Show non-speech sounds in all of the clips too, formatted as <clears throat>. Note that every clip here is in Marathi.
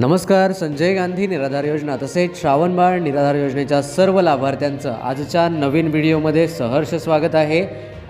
नमस्कार संजय गांधी निराधार योजना तसेच श्रावणबाळ निराधार योजनेच्या सर्व लाभार्थ्यांचं आजच्या नवीन व्हिडिओमध्ये सहर्ष स्वागत आहे.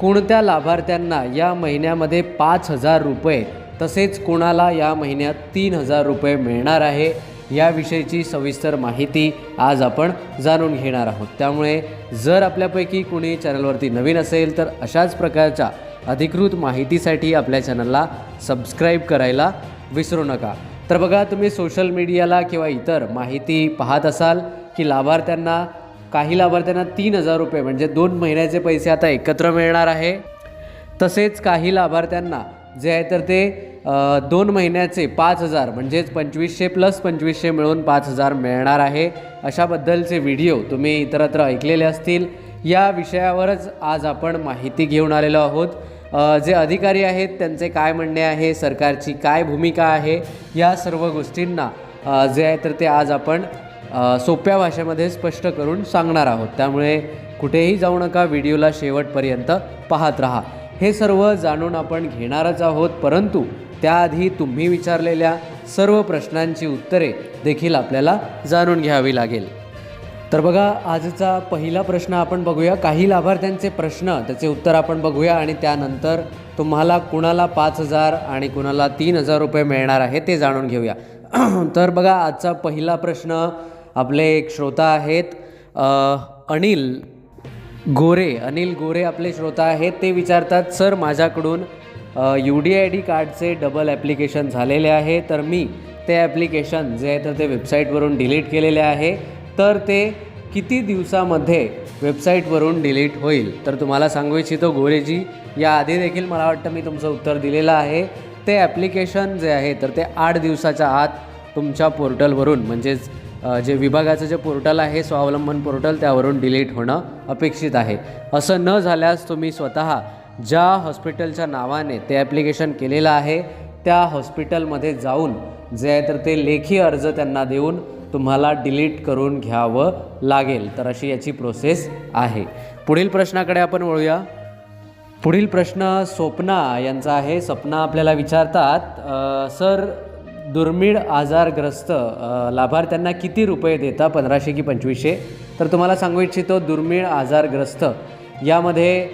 कोणत्या लाभार्थ्यांना या महिन्यामध्ये पाच हजार रुपये तसेच कोणाला या महिन्यात तीन हजार रुपये मिळणार आहे याविषयीची सविस्तर माहिती आज आपण जाणून घेणार आहोत. त्यामुळे जर आपल्यापैकी कोणी चॅनलवरती नवीन असेल तर अशाच प्रकारच्या अधिकृत माहितीसाठी आपल्या चॅनलला सबस्क्राईब करायला विसरू नका. तर बघा तुम्ही सोशल मीडियाला किंवा इतर माहिती पाहत असाल की लाभार्थ्यांना काही लाभार्थ्यांना तीन हजार रुपये म्हणजे दोन महिन्याचे पैसे आता एकत्र मिळणार आहे. तसेच काही लाभार्थ्यांना जे आहे तर ते दोन महिन्याचे पाच हजार म्हणजेच पंचवीसशे प्लस पंचवीसशे मिळून पाच हजार मिळणार आहे. अशाबद्दलचे व्हिडिओ तुम्ही इतरत्र ऐकलेले असतील. या विषयावरच आज आपण माहिती घेऊन आलेलो आहोत. जे अधिकारी आहेत त्यांचे काय म्हणणे आहे सरकारची काय भूमिका आहे या सर्व गोष्टींना जे आहे तर ते आज आपण सोप्या भाषेमध्ये स्पष्ट करून सांगणार आहोत. त्यामुळे कुठेही जाऊ नका व्हिडिओला शेवटपर्यंत पाहत राहा. हे सर्व जाणून आपण घेणारच आहोत परंतु त्याआधी तुम्ही विचारलेल्या सर्व प्रश्नांची उत्तरे देखील आपल्याला जाणून घ्यावी लागेल. तर बघा आजचा पहिला प्रश्न आपण बघूया. काही लाभार्थ्यांचे प्रश्न त्याचे उत्तर आपण बघूया आणि त्यानंतर तुम्हाला कुणाला पाच हजार आणि कुणाला तीन हजार रुपये मिळणार आहे ते जाणून घेऊया. <clears throat> तर बघा आजचा पहिला प्रश्न आपले एक श्रोता आहेत अनिल गोरे. अनिल गोरे आपले श्रोता आहेत. ते विचारतात सर माझ्याकडून यू डी आय डी कार्डचे डबल ॲप्लिकेशन झालेले आहे. तर मी ते ॲप्लिकेशन जे आहे तर ते वेबसाईटवरून डिलीट केलेले आहे. तर ते किती दिवसामध्ये वेबसाईटवरून डिलीट होईल? तर तुम्हाला सांगू इच्छितो गोरेजी या आधी देखील मला वाटतं मी तुमचं उत्तर दिलेलं आहे. ते ॲप्लिकेशन जे आहे तर ते आठ दिवसाच्या आत तुमच्या पोर्टलवरून म्हणजेच जे विभागाचं जे पोर्टल आहे स्वावलंबन पोर्टल त्यावरून डिलीट होणं अपेक्षित आहे. असं न झाल्यास तुम्ही स्वतः ज्या हॉस्पिटलच्या नावाने ते ॲप्लिकेशन केलेलं आहे त्या हॉस्पिटलमध्ये जाऊन जे आहे तर ते लेखी अर्ज त्यांना देऊन तुम्हाला डिलीट करून घ्यावं लागेल. तर अशी याची प्रोसेस आहे. पुढील प्रश्नाकडे आपण वळूया. पुढील प्रश्न स्वप्ना यांचा आहे. स्वप्ना आपल्याला विचारतात सर दुर्मिळ आजारग्रस्त लाभार्थ्यांना किती रुपये देता पंधराशे की पंचवीसशे? तर तुम्हाला सांगू इच्छितो दुर्मिळ आजारग्रस्त. यामध्ये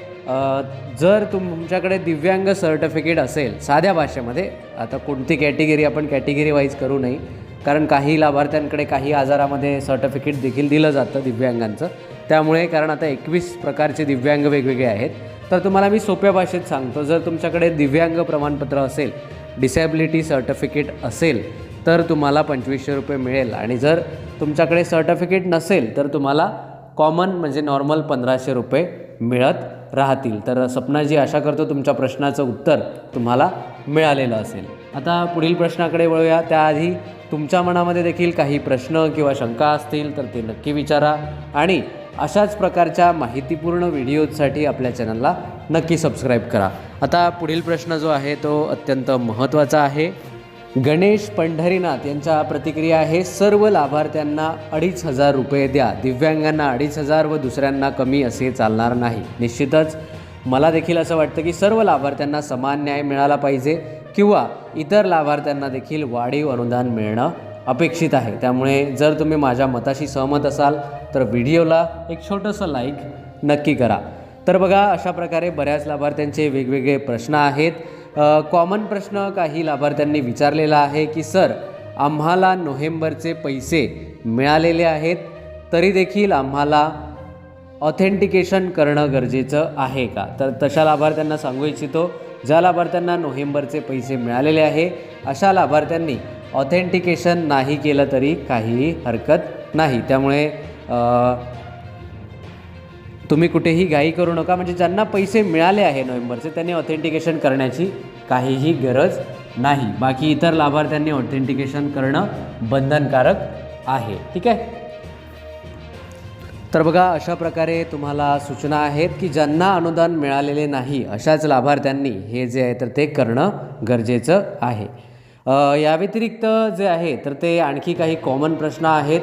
जर तुमच्याकडे दिव्यांग सर्टिफिकेट असेल साध्या भाषेमध्ये आता कोणती कॅटेगरी आपण कॅटेगरी वाईज करू नये कारण काही लाभार्थ्यांकडे काही आजारामध्ये सर्टिफिकेट देखील दिलं जातं दिव्यांगांचं. त्यामुळे कारण आता एकवीस प्रकारचे दिव्यांग वेगवेगळे आहेत. तर तुम्हाला मी सोप्या भाषेत सांगतो जर तुमच्याकडे दिव्यांग प्रमाणपत्र असेल डिसॅबिलिटी सर्टिफिकेट असेल तर तुम्हाला पंचवीसशे रुपये मिळेल. आणि जर तुमच्याकडे सर्टिफिकेट नसेल तर तुम्हाला कॉमन म्हणजे नॉर्मल पंधराशे रुपये मिळत राहतील. तर सपनाजी आशा करतो तुमच्या प्रश्नाचं उत्तर तुम्हाला मिळालेलं असेल. आता पुढील प्रश्नाकडे वळूया. त्याआधी तुमच्या मनामध्ये देखील काही प्रश्न किंवा शंका असतील तर ते नक्की विचारा. आणि अशाच प्रकारच्या माहितीपूर्ण व्हिडिओजसाठी आपल्या चॅनलला नक्की सबस्क्राईब करा. आता पुढील प्रश्न जो आहे तो अत्यंत महत्त्वाचा आहे. गणेश पंढरीनाथ यांच्या प्रतिक्रिया आहे सर्व लाभार्थ्यांना अडीच हजार रुपये द्या. दिव्यांगांना अडीच हजार व दुसऱ्यांना कमी असे चालणार नाही. निश्चितच मला देखील असं वाटतं की सर्व लाभार्थ्यांना समान न्याय मिळाला पाहिजे. किंवा इतर लाभार्थ्यांना देखील वाढीव अनुदान मिळणं अपेक्षित आहे. त्यामुळे जर तुम्ही माझ्या मताशी सहमत असाल तर व्हिडिओला एक छोटंसं लाईक नक्की करा. तर बघा अशा प्रकारे बऱ्याच लाभार्थ्यांचे वेगवेगळे प्रश्न आहेत. कॉमन प्रश्न काही लाभार्थ्यांनी विचारलेला आहे की सर आम्हाला नोव्हेंबरचे पैसे मिळालेले आहेत तरी देखील आम्हाला ऑथेंटिकेशन करणं गरजेचं आहे का? तर तशा लाभार्थ्यांना सांगू इच्छितो ज्या लाभार्थ्यांना नोव्हेंबरचे पैसे मिळालेले आहे अशा लाभार्थ्यांनी ऑथेंटिकेशन नाही केलं तरी काहीही हरकत नाही. त्यामुळे तुम्ही कुठेही घाई करू नका. म्हणजे ज्यांना पैसे मिळाले आहे नोव्हेंबरचे त्यांनी ऑथेंटिकेशन करण्याची काहीही गरज नाही. बाकी इतर लाभार्थ्यांनी ऑथेंटिकेशन करणं बंधनकारक आहे. ठीक आहे? तर बघा अशा प्रकारे तुम्हाला सूचना आहेत की ज्यांना अनुदान मिळालेले नाही अशाच लाभार्थ्यांनी हे जे आहे तर ते करणं गरजेचं आहे. या व्यतिरिक्त जे आहे तर ते आणखी काही कॉमन प्रश्न आहेत.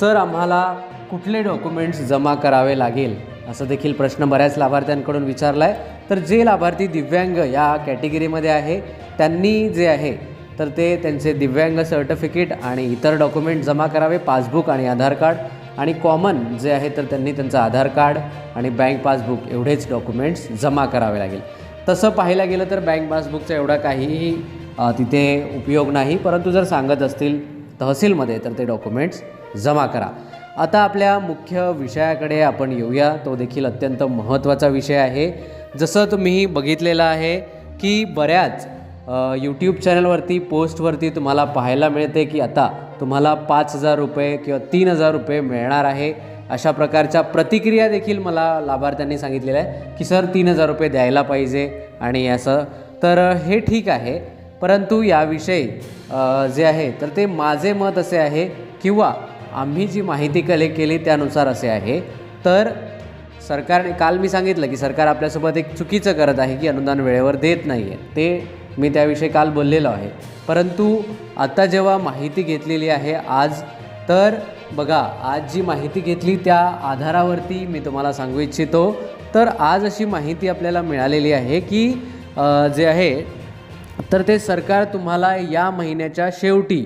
सर आम्हाला कुठले डॉक्युमेंट्स जमा करावे लागेल? असं देखील प्रश्न बऱ्याच लाभार्थ्यांकडून विचारला आहे तर जे लाभार्थी दिव्यांग या कॅटेगरीमध्ये आहे त्यांनी जे आहे तर ते त्यांचे दिव्यांग सर्टिफिकेट आणि इतर डॉक्युमेंट जमा करावे पासबुक आणि आधार कार्ड आणि कॉमन जे आहे तर त्यांनी त्यांचं आधार कार्ड आणि बँक पासबुक एवढेच डॉक्युमेंट्स जमा करावे लागेल. तसं पाहायला गेलं तर बँक पासबुकचा एवढा काहीही तिथे उपयोग नाही. परंतु जर सांगत असतील तहसीलमध्ये तर ते डॉक्युमेंट्स जमा करा. आता आपल्या मुख्य विषयाकडे आपण येऊया. तो देखील अत्यंत महत्त्वाचा विषय आहे. जसं तुम्ही बघितलेलं आहे की बऱ्याच यूट्यूब चॅनलवरती पोस्टवरती तुम्हाला पाहायला मिळते की आता तुम्हाला पाच हजार रुपये किंवा तीन हजार रुपये मिळणार आहे. अशा प्रकारच्या प्रतिक्रिया देखील मला लाभार्थ्यांनी सांगितलेल्या आहे की सर तीन हजार रुपये द्यायला पाहिजे. आणि असं. तर हे ठीक आहे. परंतु याविषयी जे आहे तर ते माझे मत असे आहे किंवा आम्ही जी माहिती कलेक्ट केली त्यानुसार असे आहे. तर सरकारने काल मी सांगितलं की सरकार आपल्यासोबत एक चुकीचं करत आहे की अनुदान वेळेवर देत नाही आहे ते मी त्याविषयी काल बोललेलो आहे. परंतु आता जेव्हा माहिती घेतलेली आहे आज तर बघा आज जी माहिती घेतली त्या आधारावरती मी तुम्हाला सांगू इच्छितो. तर आज अशी माहिती आपल्याला मिळालेली आहे की जे आहे तर ते सरकार तुम्हाला या महिन्याच्या शेवटी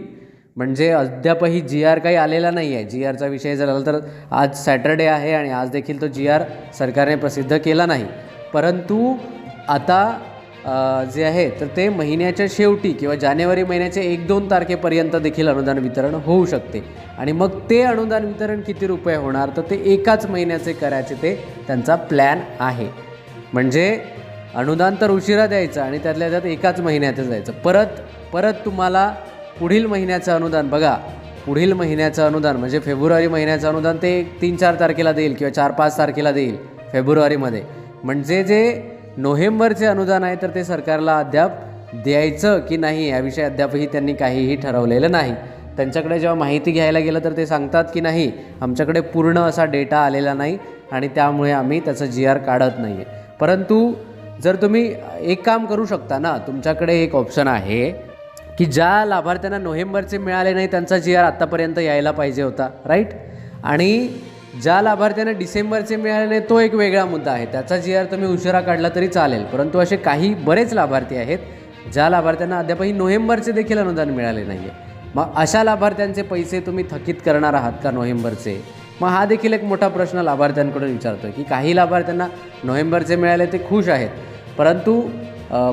म्हणजे अद्यापही जी आर काही आलेला नाही आहे जी आरचा विषय जर आला तर आज सॅटरडे आहे आणि आज देखील तो जी आर सरकारने प्रसिद्ध केला नाही. परंतु आता जे आहे तर ते महिन्याच्या शेवटी किंवा जानेवारी महिन्याच्या एक दोन तारखेपर्यंत देखील अनुदान वितरण होऊ शकते. आणि मग ते अनुदान वितरण किती रुपये होणार तर ते एकाच महिन्याचे करायचे ते त्यांचा प्लॅन आहे. म्हणजे अनुदान तर उशिरा द्यायचं आणि त्यातल्या त्यात एकाच महिन्यातच जायचं परत परत तुम्हाला पुढील महिन्याचं अनुदान बघा पुढील महिन्याचं अनुदान म्हणजे फेब्रुवारी महिन्याचं अनुदान ते तीन चार तारखेला देईल किंवा चार पाच तारखेला देईल फेब्रुवारीमध्ये. म्हणजे जे नोव्हेंबरचे अनुदान आहे तर ते सरकारला अद्याप द्यायचं की नाही याविषयी अद्यापही त्यांनी काहीही ठरवलेलं नाही. त्यांच्याकडे जेव्हा माहिती घ्यायला गेलं तर ते सांगतात की नाही आमच्याकडे पूर्ण असा डेटा आलेला नाही आणि त्यामुळे आम्ही त्याचं जी आर काढत नाही आहे परंतु जर तुम्ही एक काम करू शकता ना तुमच्याकडे एक ऑप्शन आहे की ज्या लाभार्थ्यांना नोव्हेंबरचे मिळाले नाही त्यांचा जी आर आत्तापर्यंत यायला पाहिजे होता राईट आणि ज्या लाभार्थ्यांना डिसेंबरचे मिळाले तो एक वेगळा मुद्दा आहे. त्याचा जी आर तुम्ही उशिरा काढला तरी चालेल. परंतु असे काही बरेच लाभार्थी आहेत ज्या लाभार्थ्यांना अद्यापही नोव्हेंबरचे देखील अनुदान मिळाले नाही आहे मग अशा लाभार्थ्यांचे पैसे तुम्ही थकीत करणार आहात का नोव्हेंबरचे? मग हा देखील एक मोठा प्रश्न लाभार्थ्यांकडून विचारतो की काही लाभार्थ्यांना नोव्हेंबरचे मिळाले ते खुश आहेत. परंतु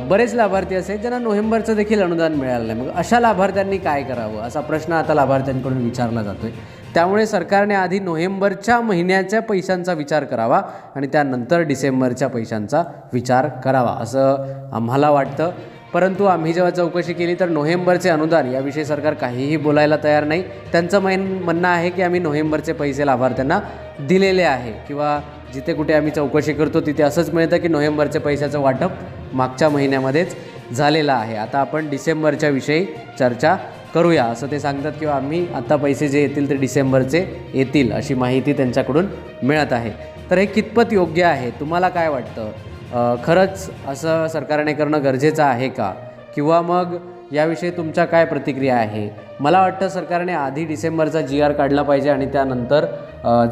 बरेच लाभार्थी असे आहेत ज्यांना नोव्हेंबरचं देखील अनुदान मिळालं नाही. मग अशा लाभार्थ्यांनी काय करावं? असा प्रश्न आता लाभार्थ्यांकडून विचारला जातो आहे त्यामुळे सरकारने आधी नोव्हेंबरच्या महिन्याच्या पैशांचा विचार करावा आणि त्यानंतर डिसेंबरच्या पैशांचा विचार करावा असं आम्हाला वाटतं. परंतु आम्ही जेव्हा चौकशी केली तर नोव्हेंबरचे अनुदान याविषयी सरकार काहीही बोलायला तयार नाही. त्यांचं मैन म्हणणं आहे की आम्ही नोव्हेंबरचे पैसे लाभार्थ्यांना दिलेले आहे किंवा जिथे कुठे आम्ही चौकशी करतो तिथे असंच मिळतं की नोव्हेंबरचे पैशाचं वाटप मागच्या महिन्यामध्येच झालेलं आहे. आता आपण डिसेंबरच्या विषयी चर्चा करूया असं ते सांगतात किंवा आम्ही आत्ता पैसे जे येतील ते डिसेंबरचे येतील अशी माहिती त्यांच्याकडून मिळत आहे. तर हे कितपत योग्य आहे? तुम्हाला काय वाटतं? खरंच असं सरकारने करणं गरजेचं आहे का? किंवा मग याविषयी तुमच्या काय प्रतिक्रिया आहे? मला वाटतं सरकारने आधी डिसेंबरचा जी आर काढला पाहिजे आणि त्यानंतर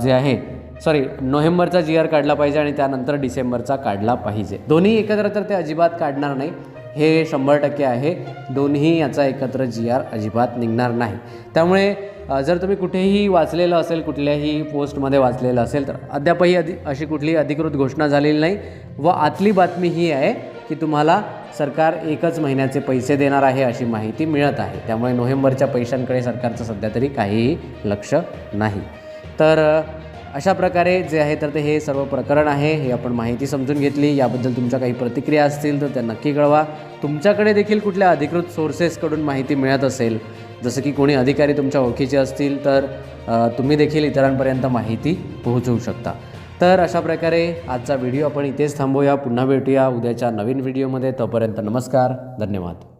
जे आहे सॉरी नोव्हेंबरचा जी आर काढला पाहिजे आणि त्यानंतर डिसेंबरचा काढला पाहिजे. दोन्ही एकत्र तर ते अजिबात काढणार नाही. हे शंभर टक्के आहे. दोन्ही याचा एकत्र जी आर अजिबात निघणार नाही. त्यामुळे जर तुम्ही कुठेही वाचलेलं असेल कुठल्याही पोस्टमध्ये वाचलेलं असेल तर अद्यापही अधि अशी कुठली अधिकृत घोषणा झालेली नाही. व आतली बातमी ही आहे की तुम्हाला सरकार एकच महिन्याचे पैसे देणार आहे अशी माहिती मिळत आहे. त्यामुळे नोव्हेंबरच्या पैशांकडे सरकारचं सध्या तरी काहीही लक्ष नाही. तर अशा प्रकारे जे आहे तर ते हे सर्व प्रकरण आहे हे आपण माहिती समजून घेतली. याबद्दल तुमच्या काही प्रतिक्रिया असतील तर त्या नक्की कळवा. तुमच्याकडे देखील कुठल्या अधिकृत सोर्सेसकडून माहिती मिळत असेल जसं की कोणी अधिकारी तुमच्या ओळखीचे असतील तर तुम्ही देखील इतरांपर्यंत माहिती पोहोचवू शकता. तर अशा प्रकारे आजचा व्हिडिओ आपण इथेच थांबूया. पुन्हा भेटूया उद्याच्या नवीन व्हिडिओमध्ये. तोपर्यंत नमस्कार. धन्यवाद.